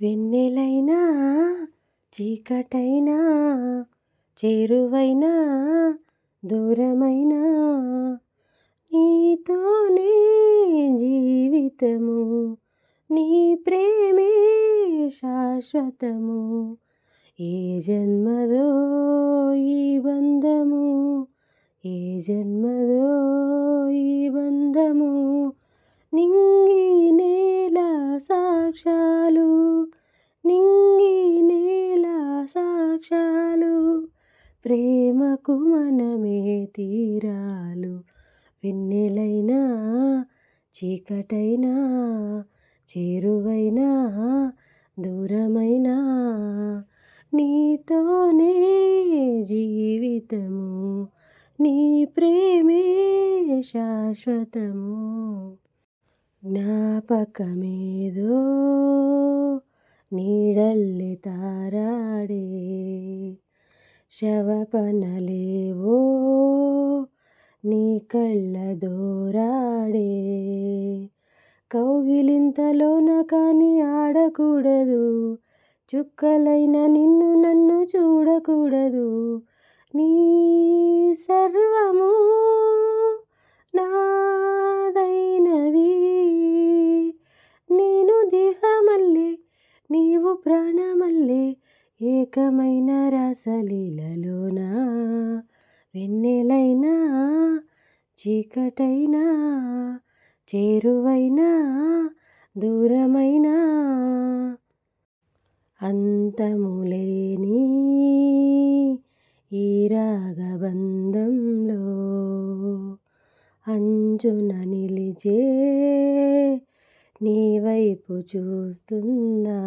వెన్నెలైనా చీకటైనా చేరువైనా దూరమైనా నీతోనే జీవితము నీ ప్రేమే శాశ్వతము ఏ జన్మదో ఈ బంధము ఏ జన్మదో ఈ బంధము నీ సాక్ష్యాలు నింగి నేల సాక్ష్యాలు ప్రేమకు మనమే తీరాలు వెన్నెలైనా చీకటైనా చేరువైనా దూరమైనా నీతోనే జీవితము నీ ప్రేమే శాశ్వతము. జ్ఞాపకమేదో నీడల్లి తారాడే శవపనలేవో నీ కళ్ళ దోరాడే కౌగిలింతలోన కానీ ఆడకూడదు చుక్కలైన నిన్ను నన్ను చూడకూడదు నీ సర్వము నీవు ప్రాణమల్లే ఏకమైన రసలీలలోనా? వెన్నెలైనా చీకటైనా చేరువైనా దూరమైనా? అంతములేని ఈ రాగబంధంలో అంచున నిలిచే నీ వైపు చూస్తున్నా.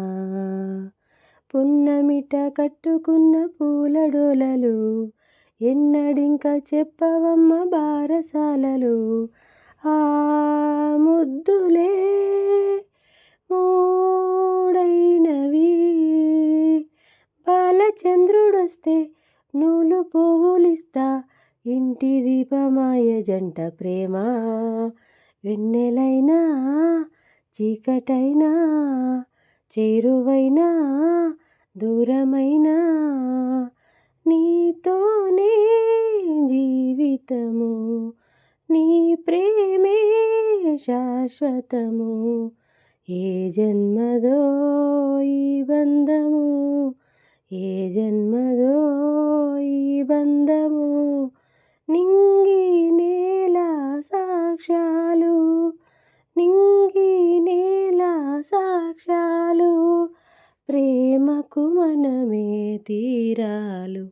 పున్నమిట కట్టుకున్న పూలడోలలు ఎన్నడింక చెప్పవమ్మ బారసాలలు. ఆ ముద్దులే మూడైనవి. బాలచంద్రుడొస్తే నూలు పోగులిస్తా ఇంటి దీపమాయ జంట ప్రేమ. వెన్నెలైనా చీకటైనా చేరువైనా దూరమైనా నీతోనే జీవితము నీ ప్రేమే శాశ్వతము ఏ జన్మదో ఈ బంధము ఏ జన్మదో ఈ బంధము నింగి నేల సాక్ష్యాలు నింగి సాక్ష్యాలు ప్రేమకు మనమే తీరాలు.